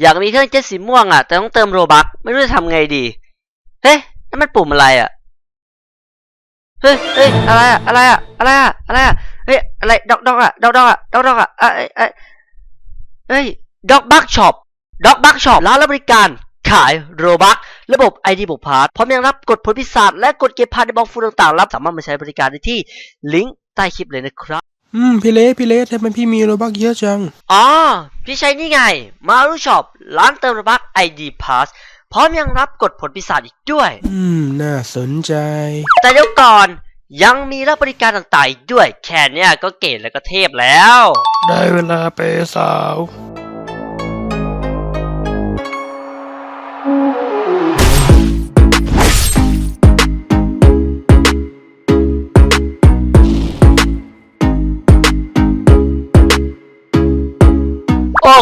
อยากมีเครื่องเจ็ตสีม่วงอะ แต่ต้องเติมโรบักไม่รู้จะทำไงดี เฮ้ยนั่นมันปุ่มอะไรอะ เฮ้ยเฮ้ยอะไรอะอะไรอะอะไรอะอะไรอะเฮ้ยอะไรดอกดอกอะดอกดอกอะดอกดอกอะเอ้ยเอ้ยเฮ้ยด็อกบักช็อปด็อกบักช็อปร้านรับบริการขายโรบักระบบ ID บุกพาร์ทพร้อมยังรับกดผลพิศาจและกดเก็บพาร์ทในบล็อกฟูต่างๆ รับสามารถมาใช้บริการได้ที่ลิงก์ใต้คลิปเลยนะครับ อืมพี่เละพี่เละทำไมพี่มีโรบักเยอะจัง อ๋อ พี่ใช้นี่ไง มารูช็อปร้านเติมโรบัก ID Pass พร้อมยังรับกดผลพิศาจอีกด้วย อืม น่าสนใจ แต่เดี๋ยวก่อนยังมีรับบริการต่างๆอีกด้วย แค่เนี้ยก็เก๋แล้วก็เทพแล้ว ได้เวลาเปย์สาว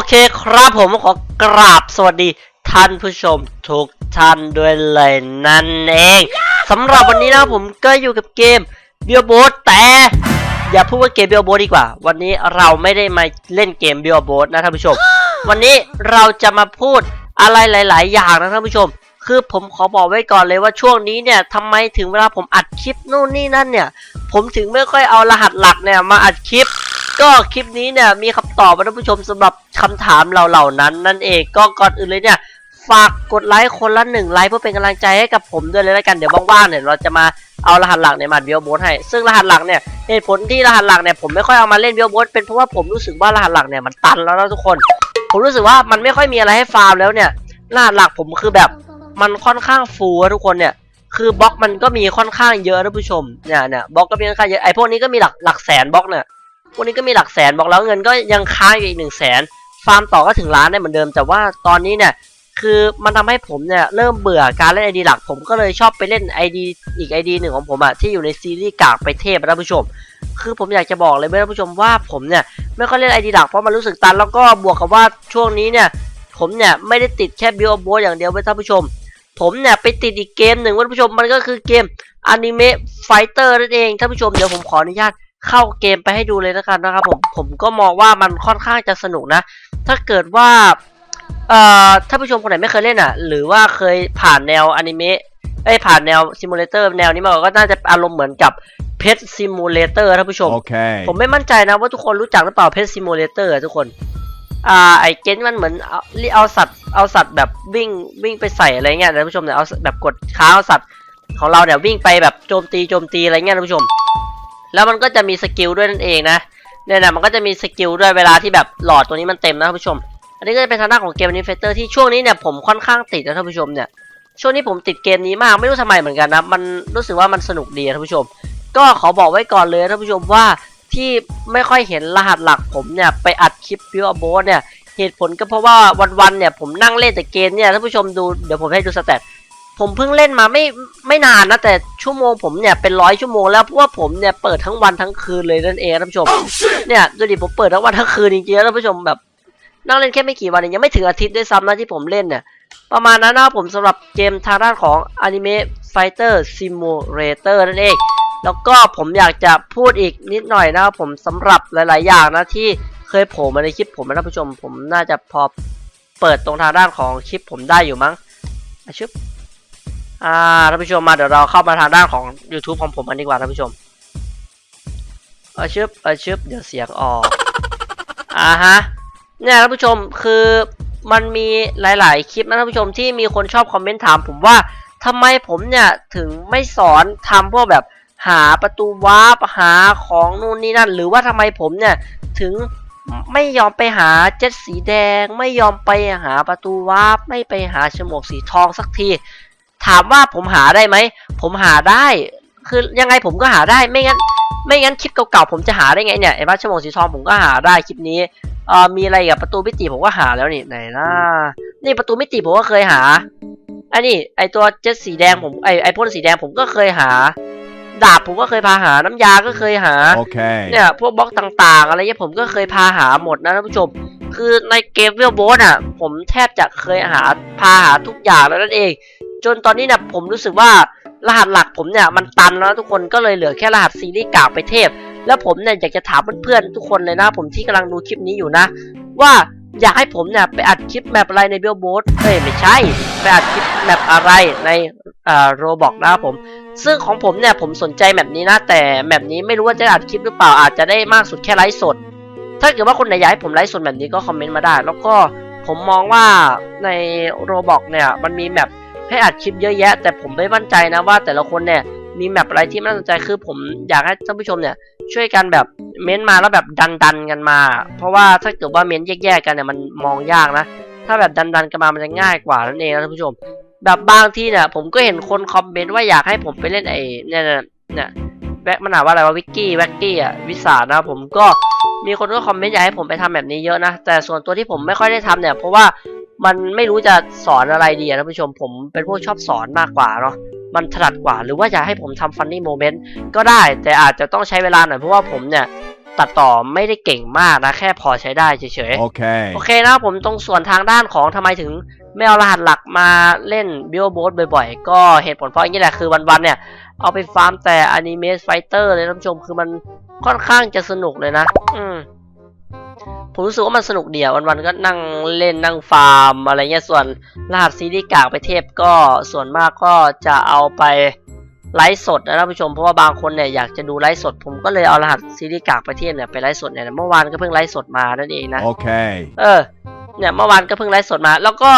เคครับผมขอกราบสวัสดีท่านผู้ชมทุกท่านด้วยเลยนั่นเองสำหรับวันนี้นะผมก็อยู่กับเกมเบียโบสแต่ อย่าพูดว่าเกมเบียโบสดีกว่า วันนี้เราไม่ได้มาเล่นเกมเบียโบสนะท่านผู้ชม วันนี้เราจะมาพูดอะไรหลาย ๆ อย่างนะท่านผู้ชม คือผมขอบอกไว้ก่อนเลยว่าช่วงนี้เนี่ยทำไมถึงเวลาผมอัดคลิปนู่นนี่นั่นเนี่ย ผมถึงไม่ค่อยเอารหัสหลักเนี่ยมาอัดคลิป ก็คลิปนี้เนี่ยมีคำตอบมาท่านผู้ชมสำหรับคำถามเราเหล่านั้น นั่นเองก็ก่อนอื่นเลยเนี่ยฝากกดไลค์คนละหนึ่งไลค์เพื่อเป็นกำลังใจให้กับผมด้วยเลยแล้วกันเดี๋ยวว่างๆเนี่ยเราจะมาเอารหัสหลักเนี่ยมาเบียโบสให้ ซึ่งรหัสหลักเนี่ยเหตุผลที่รหัสหลักเนี่ยผมไม่ค่อยเอามาเล่นเบียโบสเป็นเพราะว่าผมรู้สึกว่ารหัสหลักเนี่ยมันตันแล้วนะทุกคน ผมรู้สึกว่ามันไม่ค่อยมีอะไรให้ฟาร์มแล้วเนี่ยรหัสหลักผมคือแบบมันค่อนข้างฟูอะทุกคนเนี่ยคือบล็อกมันก็มีค่อนข้างเยอะท่านผู้ชมเนี่ยเนี่ยบล็อกก็มีค่อนข้างเยอะไอพวกนี้ก็มีหลักหลักแสนบล็อกเนี่ย วกนี้ก็มีหลักแสนบอกแล้วเงินก็ยังค้างอยู่อีกหนึ่งแสนฟาร์มต่อก็ถึงล้านได้เหมือนเดิม แต่ว่าตอนนี้เนี่ยคือมันทำให้ผมเนี่ยเริ่มเบื่อการเล่นไอดีหลักผมก็เลยชอบไปเล่นไอดีอีกไอดีหนึ่งของผมอะที่อยู่ในซีรีส์กากไปเทพนะท่านผู้ชม คือผมอยากจะบอกเลยท่านผู้ชมว่าผมเนี่ยไม่ค่อยเล่นไอดีหลักเพราะมันรู้สึกตันแล้วก็บวกกับว่าช่วงนี้เนี่ยผมเนี่ยไม่ได้ติดแค่บิโอโบอย่างเดียวไว้ท่านผู้ชม ผมเนี่ยไปติดอีกเกมหนึ่งท่านผู้ชมมันก็คือเกมอนิเมะไฟเตอร์นั่นเองท่านผู้ชมเดี๋ยวผมขออนุญาต เข้าเกมไปให้ดูเลยแล้วกันนะครับผมผมก็มองว่ามันค่อนข้างจะสนุกนะ ถ้าเกิดว่าเอ่อถ้าผู้ชมคนไหนไม่เคยเล่นอะ หรือว่าเคยผ่านแนวอนิเมะไอ้ยผ่านแนวซิมูเลเตอร์แนวนี้มาก่อนก็น่าจะอารมณ์เหมือนกับเพ t ซิมูเลเตอร์ท่านผู้ชม Okay. ผมไม่มั่นใจนะว่าทุกคนรู้จักหรือเปล่าเพ t ซิมูเลเตอร์ทุกคนอ่าไอเกนมันเหมือนเอาเอาสัตว์เอาสัตว์แบบวิ่งวิ่งไปใส่อะไรเงี้ยท่านผู้ชมเนี่ยเอาแบบกดค้างเอาสัตว์ของเราเนี่ยวิ่งไปแบบโจมตีโจมตีอะไรเงี้ยท่านผู้ชม แล้วมันก็จะมีสกิลด้วยนั่นเองนะเนี่ยนะมันก็จะมีสกิลด้วยเวลาที่แบบหลอดตัวนี้มันเต็มนะท่านผู้ชม อันนี้ก็จะเป็นทางด้านของเกมนิเฟเตอร์ที่ช่วงนี้เนี่ยผมค่อนข้างติดนะท่านผู้ชมเนี่ยช่วงนี้ผมติดเกมนี้มากไม่รู้ทำไมเหมือนกันนะมันรู้สึกว่ามันสนุกดีท่านผู้ชม ก็ขอบอกไว้ก่อนเลยท่านผู้ชมว่าที่ไม่ค่อยเห็นรหัสหลักผมเนี่ยไปอัดคลิปพิวโบสเนี่ยเหตุผลก็เพราะว่าวันๆเนี่ยผมนั่งเล่นแต่เกมเนี่ยท่านผู้ชมดูเดี๋ยวผมให้ดูสเตต ผมเพิ่งเล่นมาไม่ไม่นานนะแต่ชั่วโมงผมเนี่ยเป็นร้อยชั่วโมงแล้วเพราะว่าผมเนี่ยเปิดทั้งวันทั้งคืนเลยนั่นเองท่านผู้ชม เนี่ยดูดิผมเปิดทั้งวันทั้งคืนจริงๆแล้วท่านผู้ชมแบบนั่งเล่นแค่ไม่กี่วันเองยังไม่ถึงอาทิตย์ด้วยซ้ำนะที่ผมเล่นเนี่ยประมาณนั้นนะครับผมสำหรับเกมทางด้านของ Anime Fighter Simulator นั่นเอง แล้วก็ผมอยากจะพูดอีกนิดหน่อยนะครับผมสำหรับหลาย ๆ อย่างนะที่เคยโผล่มาในคลิปผมนะท่านผู้ชม ผมน่าจะพอเปิดตรงทางด้านของคลิปผมได้อยู่มั้งอะชึบ อ่าท่านผู้ชมมาเดี๋ยวเราเข้ามาทางด้านของ YouTube ของผมกันดีกว่าท่านผู้ชมเอาชึบเอาชึบเดี๋ยวเสียงออกอ่าฮะเนี่ยท่านผู้ชมคือมันมีหลาย ๆ คลิปนะท่านผู้ชมที่มีคนชอบคอมเมนต์ถามผมว่าทำไมผมเนี่ยถึงไม่สอนทำพวกแบบหาประตูวาร์ปหาของนู่นนี่นั่น หรือว่าทำไมผมเนี่ยถึงไม่ยอมไปหาเจ็ตสีแดง ไม่ยอมไปหาประตูวาร์ปไม่ไปหาฉมวกสีทองสักที ถามว่าผมหาได้ไหม ผมหาได้ คือยังไงผมก็หาได้ ไม่งั้น ไม่งั้นคลิปเก่าๆผมจะหาได้ไงเนี่ยไอ้บ้าฉมวกสีทองผมก็หาได้คลิปนี้เอ่อมีอะไรกับประตูมิติผมก็หาแล้วนี่ไหนนะนี่ประตูมิติผมก็เคยหา อันนี้ไอตัวเจ็ตสีแดงผมไอไอพ่นสีแดงผมก็เคยหา ดาบผมก็เคยพาหาน้ำยาก็เคยหา Okay. เนี่ยพวกบล็อกต่างๆ อะไรเงี้ยผมก็เคยพาหาหมดนะท่านผู้ชม คือในเกมเวลโบสอะ ผมแทบจะเคยหาพาหาทุกอย่างแล้วนั่นเอง จนตอนนี้เนี่ยผมรู้สึกว่ารหัสหลักผมเนี่ยมันตันแล้วทุกคนก็เลยเหลือแค่รหัสซีรีส์กากไปเทพ แล้วผมเนี่ยอยากจะถามเพื่อนๆทุกคนเลยนะ ผมที่กำลังดูคลิปนี้อยู่นะ ว่าอยากให้ผมเนี่ยไปอัดคลิปแมปอะไรในเบลโบสเอ้ยไม่ใช่ไปอัดคลิปแมปอะไรในอ่าโรบอกนะครับผม ซึ่งของผมเนี่ยผมสนใจแมปนี้นะ แต่แมปนี้ไม่รู้ว่าจะอัดคลิปหรือเปล่าอาจจะได้มากสุดแค่ไลฟ์สด ถ้าเกิดว่าคนไหนอยากให้ผมไลฟ์สดแบบนี้ก็คอมเมนต์มาได้ แล้วก็ผมมองว่าในโรบอกเนี่ยมันมีแมป ให้อัดคลิปเยอะแยะ แต่ผมไม่มั่นใจนะว่าแต่ละคนเนี่ยมีแมปอะไรที่น่าสนใจคือผมอยากให้ท่านผู้ชมเนี่ยช่วยกันแบบเม้นต์มาแล้วแบบดันดันๆกันมา เพราะว่าถ้าเกิดว่าเม้นต์แยกๆกันเนี่ยมันมองยากนะ ถ้าแบบดันดันๆกันมามันจะง่ายกว่านั่นเองนะท่านผู้ชม แบบบางที่เนี่ยผมก็เห็นคนคอมเมนต์ว่าอยากให้ผมไปเล่นไอ้เนี่ยเนี่ยเนี่ยแบ็คมันอ่าว่าอะไรวะวิกกี้แว็กกี้อะวิสานะผมก็มีคนก็คอมเมนต์อยากให้ผมไปทำแบบนี้เยอะนะ แต่ส่วนตัวที่ผมไม่ค่อยได้ทำเนี่ยเพราะว่า มันไม่รู้จะสอนอะไรดีอะท่านผู้ชมผมเป็นพวกชอบสอนมากกว่าเนาะมันถนัดกว่า หรือว่าอยากให้ผมทำฟันนี่โมเมนต์ก็ได้ แต่อาจจะต้องใช้เวลาหน่อยเพราะว่าผมเนี่ยตัดต่อไม่ได้เก่งมากนะ แค่พอใช้ได้เฉยๆ Okay. โอเคนะครับผมตรงส่วนทางด้านของทำไมถึงไม่เอารหัสหลักมาเล่นบิโบสบ่อยๆ ก็เหตุผลเพราะอย่างนี้แหละคือวันๆเนี่ย เอาไปฟาร์มแต่อนิเมะไฟเตอร์เลยท่านผู้ชมคือมันค่อนข้างจะสนุกเลยนะ อืม ผมรู้สึกว่ามันสนุกเดียววันๆก็นั่งเล่นนั่งฟาร์มอะไรเงี้ยส่วนรหัสซีรีส์กากไปเทพก็ส่วนมากก็จะเอาไปไลฟ์สดนะท่านผู้ชมเพราะว่าบางคนเนี่ยอยากจะดูไลฟ์สด ผมก็เลยเอารหัสซีรีส์กากไปเทพเนี่ยไปไลฟ์สดเนี่ยเมื่อวานก็เพิ่งไลฟ์สดมานั่นเองนะ Okay. เออเนี่ยเมื่อวานก็เพิ่งไลฟ์สดมา แล้วก็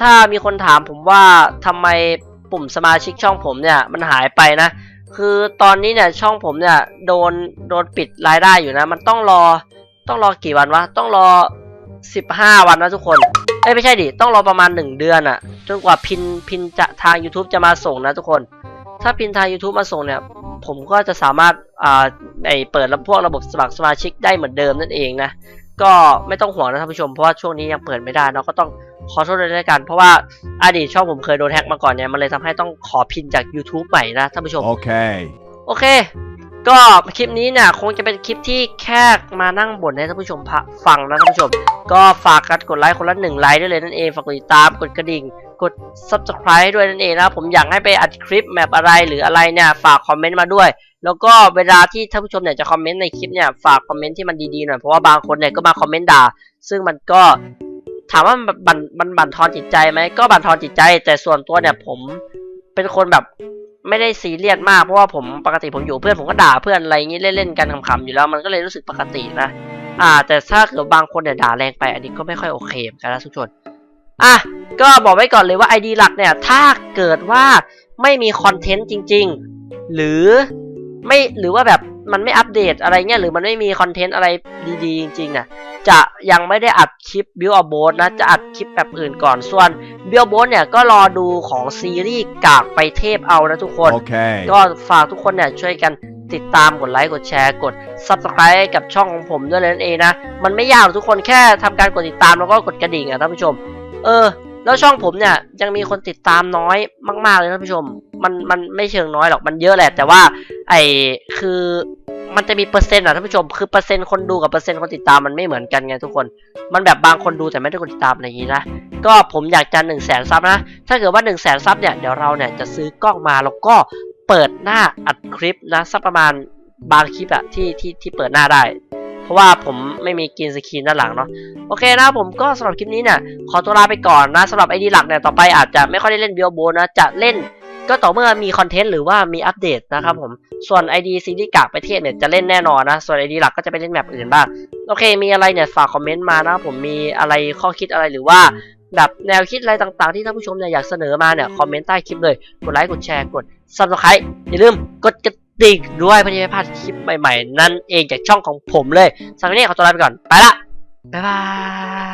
ถ้ามีคนถามผมว่าทำไมปุ่มสมาชิกช่องผมเนี่ยมันหายไปนะ คือตอนนี้เนี่ยช่องผมเนี่ยโดนโดนปิดรายได้อยู่นะ มันต้องรอ ต้องรอกี่วันวะ ต้องรอสิบห้าวันนะทุกคน เอ้ยไม่ใช่ดิ ต้องรอประมาณหนึ่งเดือนอะจนกว่าพินพินจะทาง YouTube จะมาส่งนะทุกคน ถ้าพินทาง YouTube มาส่งเนี่ย ผมก็จะสามารถอ่าไอเปิดระพวกระบบสมัครสมาชิกได้เหมือนเดิมนั่นเองนะ ก็ไม่ต้องห่วงนะท่านผู้ชม เพราะว่าช่วงนี้ยังเปิดไม่ได้เนาะก็ต้องขอโทษด้วยแล้วกัน เพราะว่าอดีตช่องผมเคยโดนแฮ็กมาก่อนเนี่ย มันเลยทำให้ต้องขอพินจาก YouTube ใหม่นะท่านผู้ชม Okay. โอเค ก็คลิปนี้เนี่ยคงจะเป็นคลิปที่แค่มานั่งบ่นให้ท่านผู้ชมฟังนะท่านผู้ชม ก็ฝากกันกดไลค์คนละหนึ่งไลค์ด้วยเลยนั่นเองฝากกดติดตามกดกระดิ่ง กด subscribe ด้วยนั่นเองนะผมอยากให้ไปอัดคลิปแมปอะไรหรืออะไรเนี่ยฝากคอมเมนต์มาด้วย แล้วก็เวลาที่ท่านผู้ชมเนี่ยจะคอมเมนต์ในคลิปเนี่ยฝากคอมเมนต์ที่มันดีๆหน่อยเพราะว่าบางคนเนี่ยก็มาคอมเมนต์ด่า ซึ่งมันก็ถามว่ามันบั่นมันบั่นทอนจิตใจไหมก็บั่นทอนจิตใจ แต่ส่วนตัวเนี่ยผมเป็นคนแบบ ไม่ได้ซีเรียสมากเพราะว่าผมปกติผมอยู่เพื่อนผมก็ด่าเพื่อนอะไรอย่างนี้เล่นๆกันขำๆอยู่แล้วมันก็เลยรู้สึกปกตินะอ่า แต่ถ้าเกิดบางคนเนี่ยด่าแรงไปอันนี้ก็ไม่ค่อยโอเคเหมือนกันนะทุกคนอะก็บอกไว้ก่อนเลยว่า ID หลักเนี่ยถ้าเกิดว่าไม่มีคอนเทนต์จริง ๆ หรือไม่หรือว่าแบบ มันไม่อัปเดตอะไรเงี้ยหรือมันไม่มีคอนเทนต์อะไรดีๆ จริงๆน่ะจะยังไม่ได้อัดคลิป Build a Boat นะ จะอัดคลิปแบบอื่นก่อนส่วน Build a Boat เนี่ยก็รอดูของซีรีส์กากไปเทพเอานะทุกคน Okay. ก็ฝากทุกคนเนี่ยช่วยกันติดตามกดไลค์กดแชร์กด Subscribe ให้กับช่องของผมด้วยเลยนั่นเองนะ มันไม่ยากหรอกทุกคนแค่ทำการกดติดตามแล้วก็กดกระดิ่งอะท่านผู้ชม เออ แล้วช่องผมเนี่ยยังมีคนติดตามน้อยมาก ๆ เลยท่านผู้ชม มันมันไม่เชิงน้อยหรอกมันเยอะแหละ แต่ว่า ไอคือมันจะมีเปอร์เซ็นต์อะท่านผู้ชมคือเปอร์เซ็นต์คนดูกับเปอร์เซ็นต์คนติดตามมันไม่เหมือนกันไงทุกคน มันแบบบางคนดูแต่ไม่ได้กดติดตามอะไรอย่างนี้นะก็ผมอยากจะ1นึ่งแสนซับนะ ถ้าเกิดว่า1นึ่งแสนซับเนี่ยเดี๋ยวเราเนี่ยจะซื้อกล้องมาแล้วก็เปิดหน้าอัดคลิปนะสักประมาณบางคลิปอะที่ที่ที่เปิดหน้าได้ เพราะว่าผมไม่มีกรีนสกีนด้านหลังเนาะโอเคนะผมก็สำหรับคลิปนี้เนี่ยขอตัวลาไปก่อนนะสำหรับไอดีหลักเนี่ยต่อไปอาจจะไม่ค่อยได้เล่นเบียโบนะจะเล่น ก็ต่อเมื่อมีคอนเทนต์หรือว่ามีอัปเดตนะครับผม ส่วน ID ซีรีส์กากไปเทศเนี่ยจะเล่นแน่นอนนะ ส่วน ID หลักก็จะไปเล่นแบบอื่นบ้าง โอเค มีอะไรเนี่ยฝากคอมเมนต์มานะผมมีอะไรข้อคิดอะไรหรือว่าแบบแนวคิดอะไรต่างๆที่ท่านผู้ชมเนี่ยอยากเสนอมาเนี่ยคอมเมนต์ใต้คลิปเลย กดไลค์ กดแชร์ กด subscribe อย่าลืมกดกระดิ่งด้วยเพื่อที่จะไม่พลาดคลิปใหม่ๆ นั่นเองจากช่องของผมเลยสำหรับวันนี้ขอตัวลาไปก่อน ไปละ บ๊ายบาย